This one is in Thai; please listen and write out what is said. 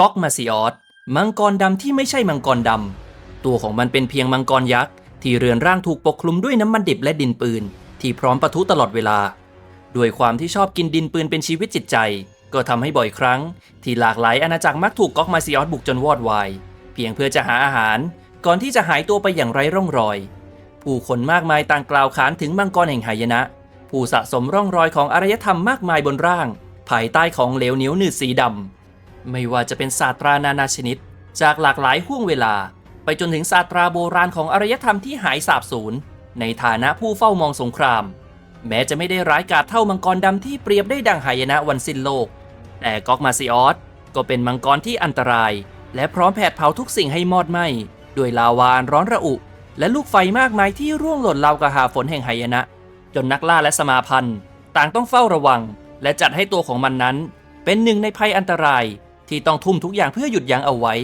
ก๊อกมาซิออสมังกรดำที่ไม่ใช่มังกรดำตัวของมันเป็นเพียงมังกรยักษ์ที่เรือนร่างถูกปกคลุมด้วยน้ำมันดิบและดินปืน ที่พร้อมปะทุตลอดเวลา ด้วยความที่ชอบกินดินปืนเป็นชีวิตจิตใจ ก็ทำให้บ่อยครั้ง ที่หลากหลายอาณาจักรมักถูกก๊อกมาซิออสบุกจนวอดวาย เพียงเพื่อจะหาอาหาร ก่อนที่จะหายตัวไปอย่างไร้ร่องรอย ผู้คนมากมายต่างกล่าวขานถึงมังกรแห่งหายนะ ผู้สะสมร่องรอยของอารยธรรมมากมายบนร่าง ภายใต้ของเหลวเหนียวหนืดสีดำ ไม่ว่าจะเป็นศาสตรานานาชนิด จากหลากหลายห่วงเวลา ไปจนถึงศาสตราโบราณของอารยธรรมที่หายสาบสูญในฐานะผู้เฝ้ามองสงคราม แม้จะไม่ได้ร้ายกาจเท่ามังกรดำที่เปรียบได้ดังหายนะวันสิ้นโลก แต่ก๊อกมาซิออสก็เป็นมังกรที่อันตราย และพร้อมแผดเผาทุกสิ่งให้มอดไหม้ด้วยลาวาอันร้อนระอุ และลูกไฟมากมายที่ร่วงหล่นราวกะหาฝนแห่งหายนะ จนนักล่าและสมาพันธ์ ต่างต้องเฝ้าระวัง และจัดให้ตัวของมันนั้น เป็นหนึ่งในภัยอันตราย ที่ต้องทุ่มทุกอย่างเพื่อหยุดยั้งเอาไว้